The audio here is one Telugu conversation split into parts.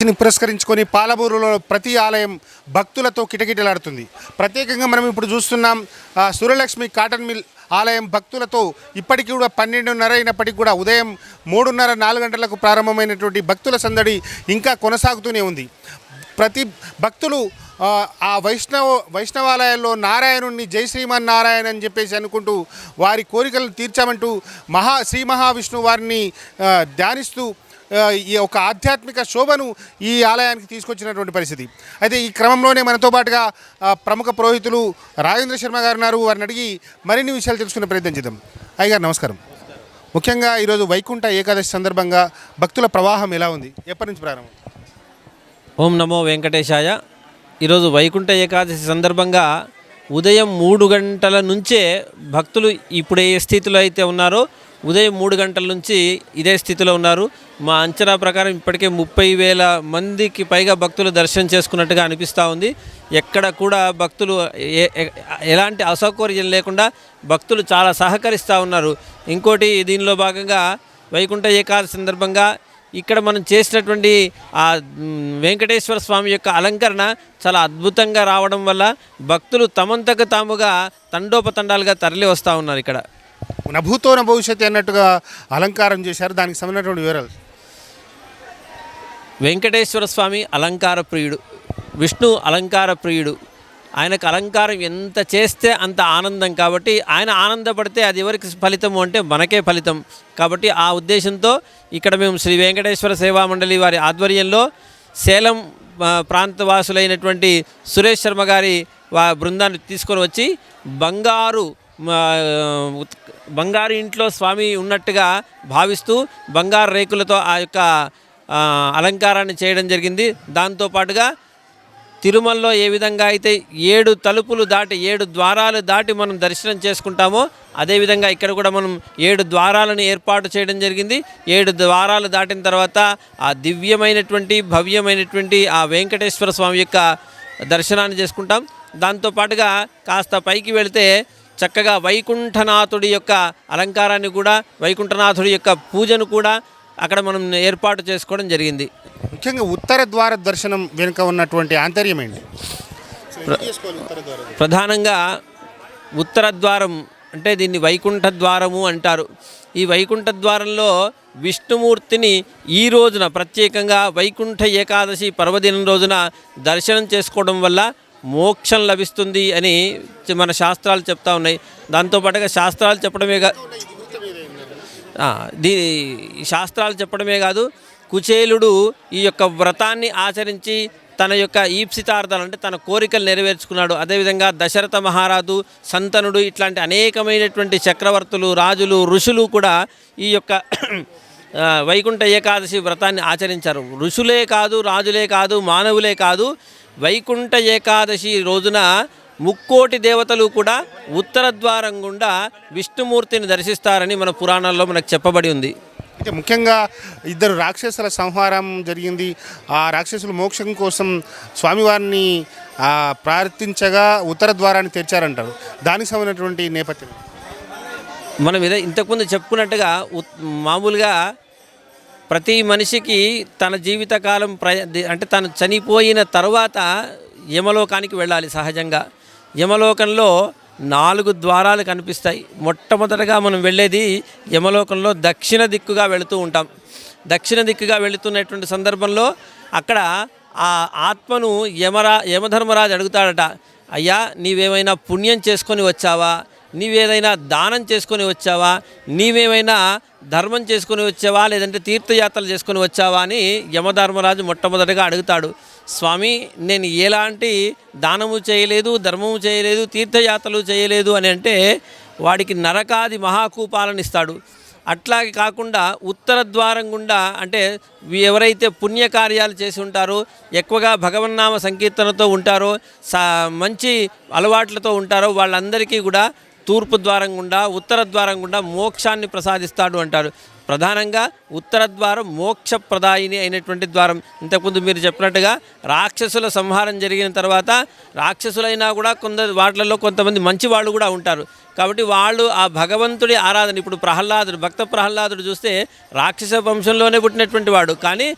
ని పురస్కరించుకొని పాలమూరులో ప్రతి ఆలయం భక్తులతో కిటకిటలాడుతుంది. ప్రత్యేకంగా మనం ఇప్పుడు చూస్తున్నాం సూర్యలక్ష్మి కాటన్ మిల్ ఆలయం భక్తులతో ఇప్పటికీ కూడా పన్నెండున్నర అయినప్పటికీ కూడా ఉదయం మూడున్నర నాలుగు గంటలకు ప్రారంభమైనటువంటి భక్తుల సందడి ఇంకా కొనసాగుతూనే ఉంది. ప్రతి భక్తులు ఆ, వైష్ణవ వైష్ణవాలయాల్లో నారాయణుణ్ణి జై శ్రీమన్ నారాయణ అని చెప్పేసి అనుకుంటూ వారి కోరికలను తీర్చామంటూ మహా శ్రీ మహావిష్ణువు వారిని ధ్యానిస్తూ ఈ ఒక ఆధ్యాత్మిక శోభను ఈ ఆలయానికి తీసుకొచ్చినటువంటి పరిస్థితి. అయితే ఈ క్రమంలోనే మనతో పాటుగా ప్రముఖ పురోహితులు రాజేంద్ర శర్మ గారు ఉన్నారు. వారిని అడిగి మరిన్ని విషయాలు తెలుసుకునే ప్రయత్నం చేద్దాం. అయ్యగారు నమస్కారం. ముఖ్యంగా ఈరోజు వైకుంఠ ఏకాదశి సందర్భంగా భక్తుల ప్రవాహం ఎలా ఉంది? ఎప్పటి నుంచి ప్రారంభం? ఓం నమో వెంకటేశాయ. ఈరోజు వైకుంఠ ఏకాదశి సందర్భంగా ఉదయం మూడు గంటల నుంచే భక్తులు ఇప్పుడు ఏ స్థితిలో అయితే ఉన్నారో ఉదయం మూడు గంటల నుంచి ఇదే స్థితిలో ఉన్నారు. మా అంచనా ప్రకారం ఇప్పటికే ముప్పై వేల మందికి పైగా భక్తులు దర్శనం చేసుకున్నట్టుగా అనిపిస్తూ ఉంది. ఎక్కడ కూడా భక్తులు ఎలాంటి అసౌకర్యం లేకుండా భక్తులు చాలా సహకరిస్తూ ఉన్నారు. ఇంకోటి దీనిలో భాగంగా వైకుంఠ ఏకాదశి సందర్భంగా ఇక్కడ మనం చేసినటువంటి ఆ వెంకటేశ్వర స్వామి యొక్క అలంకరణ చాలా అద్భుతంగా రావడం వల్ల భక్తులు తమంతకు తాముగా తండోపతండాలుగా తరలి వస్తూ ఉన్నారు ఇక్కడ. నభూతోన భవిష్యత్ భవిష్యత్తు అన్నట్టుగా అలంకారం చేశారు. దానికి సంబంధించినటువంటి వివరాలు. వెంకటేశ్వర స్వామి అలంకార ప్రియుడు విష్ణు అలంకార ప్రియుడు. ఆయనకు అలంకారం ఎంత చేస్తే అంత ఆనందం కాబట్టి ఆయన ఆనందపడితే అది ఎవరికి ఫలితము అంటే మనకే ఫలితం. కాబట్టి ఆ ఉద్దేశంతో ఇక్కడ మేము శ్రీ వెంకటేశ్వర సేవా మండలి వారి ఆధ్వర్యంలో సేలం ప్రాంతవాసులైనటువంటి సురేష్ శర్మ గారి వా బృందాన్ని తీసుకొని వచ్చి బంగారు బంగారు ఇంట్లో స్వామి ఉన్నట్టుగా భావిస్తూ బంగారు రేకులతో ఆ యొక్క అలంకారాన్ని చేయడం జరిగింది. దాంతోపాటుగా తిరుమలలో ఏ విధంగా అయితే ఏడు తలుపులు దాటి ఏడు ద్వారాలు దాటి మనం దర్శనం చేసుకుంటామో అదేవిధంగా ఇక్కడ కూడా మనం ఏడు ద్వారాలను ఏర్పాటు చేయడం జరిగింది. ఏడు ద్వారాలు దాటిన తర్వాత ఆ దివ్యమైనటువంటి భవ్యమైనటువంటి ఆ వెంకటేశ్వర స్వామి యొక్క దర్శనాన్ని చేసుకుంటాం. దాంతోపాటుగా కాస్త పైకి వెళితే చక్కగా వైకుంఠనాథుడి యొక్క అలంకారాన్ని కూడా వైకుంఠనాథుడి యొక్క పూజను కూడా అక్కడ మనం ఏర్పాటు చేసుకోవడం జరిగింది. ముఖ్యంగా ఉత్తర ద్వార దర్శనం వెనుక ఉన్నటువంటి ఆంతర్యం ఏంటి? ప్రధానంగా ఉత్తర ద్వారం అంటే దీన్ని వైకుంఠ ద్వారము అంటారు. ఈ వైకుంఠ ద్వారంలో విష్ణుమూర్తిని ఈ రోజున ప్రత్యేకంగా వైకుంఠ ఏకాదశి పర్వదినం రోజున దర్శనం చేసుకోవడం వల్ల మోక్షం లభిస్తుంది అని మన శాస్త్రాలు చెప్తా ఉన్నాయి. దాంతోపాటుగా శాస్త్రాలు చెప్పడమే కాదు దీ శాస్త్రాలు చెప్పడమే కాదు కుచేలుడు ఈ యొక్క వ్రతాన్ని ఆచరించి తన యొక్క ఈప్సితార్థాలు అంటే తన కోరికలు నెరవేర్చుకున్నాడు. అదేవిధంగా దశరథ మహారాజు సంతనుడు ఇట్లాంటి అనేకమైనటువంటి చక్రవర్తులు రాజులు ఋషులు కూడా ఈ యొక్క వైకుంఠ ఏకాదశి వ్రతాన్ని ఆచరించారు. ఋషులే కాదు రాజులే కాదు మానవులే కాదు వైకుంఠ ఏకాదశి రోజున ముక్కోటి దేవతలు కూడా ఉత్తర ద్వారం గుండా విష్ణుమూర్తిని దర్శిస్తారని మన పురాణాల్లో మనకు చెప్పబడి ఉంది. అయితే ముఖ్యంగా ఇద్దరు రాక్షసుల సంహారం జరిగింది. ఆ రాక్షసులు మోక్షం కోసం స్వామివారిని ప్రార్థించగా ఉత్తర ద్వారాన్ని తెరిచారంటారు. దానికి సంబంధించినటువంటి నేపథ్యం మనం ఇదే ఇంతకుముందు చెప్పుకున్నట్టుగా మామూలుగా ప్రతి మనిషికి తన జీవితకాలం ప్ర అంటే తను చనిపోయిన తర్వాత యమలోకానికి వెళ్ళాలి సహజంగా. యమలోకంలో నాలుగు ద్వారాలు కనిపిస్తాయి. మొట్టమొదటగా మనం వెళ్ళేది యమలోకంలో దక్షిణ దిక్కుగా వెళుతూ ఉంటాం. దక్షిణ దిక్కుగా వెళుతున్నటువంటి సందర్భంలో అక్కడ ఆ ఆత్మను యమరా యమధర్మరాజు అడుగుతాడట అయ్యా నీవేమైనా పుణ్యం చేసుకొని వచ్చావా? నీవేదైనా దానం చేసుకొని వచ్చావా? నీవేమైనా ధర్మం చేసుకొని వచ్చావా? లేదంటే తీర్థయాత్రలు చేసుకొని వచ్చావా అని యమధర్మరాజు మొట్టమొదటిగా అడుగుతాడు. స్వామి నేను ఎలాంటి దానము చేయలేదు ధర్మము చేయలేదు తీర్థయాత్రలు చేయలేదు అని అంటే వాడికి నరకాది మహాకూపాలను ఇస్తాడు. అట్లాగే కాకుండా ఉత్తర ద్వారం గుండా అంటే ఎవరైతే పుణ్యకార్యాలు చేసి ఉంటారో ఎక్కువగా భగవన్నామ సంకీర్తనతో ఉంటారో సా మంచి అలవాట్లతో ఉంటారో వాళ్ళందరికీ కూడా తూర్పు ద్వారం గుండా ఉత్తర ద్వారం గుండా మోక్షాన్ని ప్రసాదిస్తాడు అంటారు. ప్రధానంగా ఉత్తర ద్వారం మోక్షప్రదాయిని అయినటువంటి ద్వారం. ఇంతకుముందు మీరు చెప్పినట్టుగా రాక్షసుల సంహారం జరిగిన తర్వాత రాక్షసులైనా కూడా కొందరు వాటిలలో కొంతమంది మంచి వాళ్ళు కూడా ఉంటారు. కాబట్టి వాళ్ళు ఆ భగవంతుడి ఆరాధన ఇప్పుడు ప్రహ్లాదుడు భక్త ప్రహ్లాదుడు చూస్తే రాక్షస వంశంలోనే పుట్టినటువంటి వాడు. కానీ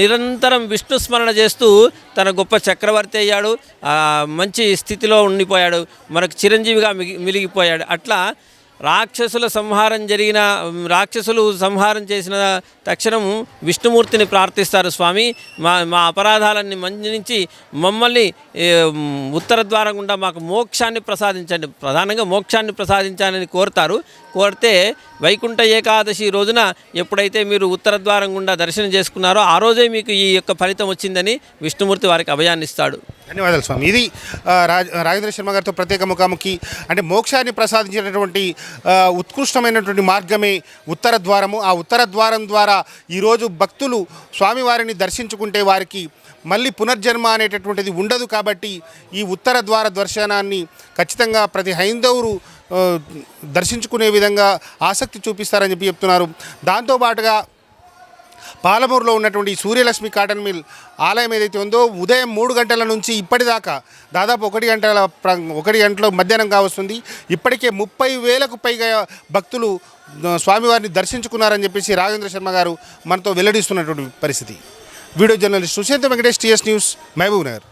నిరంతరం విష్ణు స్మరణ చేస్తూ తన గొప్ప చక్రవర్తి అయ్యాడు. మంచి స్థితిలో ఉండిపోయాడు. మనకు చిరంజీవిగా మిగి అట్లా రాక్షసుల సంహారం జరిగిన రాక్షసులు సంహారం చేసిన తక్షణం విష్ణుమూర్తిని ప్రార్థిస్తారు స్వామి. మా మా అపరాధాలన్నీ మన్నించి మమ్మల్ని ఉత్తర ద్వారం గుండా మాకు మోక్షాన్ని ప్రసాదించండి. ప్రధానంగా మోక్షాన్ని ప్రసాదించాలని కోరుతారు. కోరితే వైకుంఠ ఏకాదశి రోజున ఎప్పుడైతే మీరు ఉత్తర ద్వారం గుండా దర్శనం చేసుకున్నారో ఆ రోజే మీకు ఈ యొక్క ఫలితం వచ్చిందని విష్ణుమూర్తి వారికి అభయాన్నిస్తాడు. ధన్యవాదాలు స్వామి. ఇది రాజ రాజేంద్ర శర్మ గారితో ప్రత్యేక ముఖాముఖి. అంటే మోక్షాన్ని ప్రసాదించినటువంటి ఉత్కృష్టమైనటువంటి మార్గమే ఉత్తర ద్వారము. ఆ ఉత్తర ద్వారం ద్వారా ఈరోజు భక్తులు స్వామివారిని దర్శించుకుంటే వారికి మళ్ళీ పునర్జన్మ అనేటటువంటిది ఉండదు కాబట్టి ఈ ఉత్తర ద్వార దర్శనాన్ని ఖచ్చితంగా ప్రతి హైందవులు దర్శించుకునే విధంగా ఆసక్తి చూపిస్తారని చెప్పి చెప్తున్నారు. దాంతోపాటుగా పాలమూరులో ఉన్నటువంటి సూర్యలక్ష్మి కాటన్ మిల్ ఆలయం ఏదైతే ఉందో ఉదయం మూడు గంటల నుంచి ఇప్పటిదాకా దాదాపు ఒకటి గంటల ఒకటి గంటలో మధ్యాహ్నం కావస్తుంది. ఇప్పటికే ముప్పై వేలకు పైగా భక్తులు స్వామివారిని దర్శించుకున్నారని చెప్పేసి రాజేంద్ర శర్మ గారు మనతో వెల్లడిస్తున్నటువంటి పరిస్థితి. Video journalist Sushant Venkatesh TS news Mahabubnagar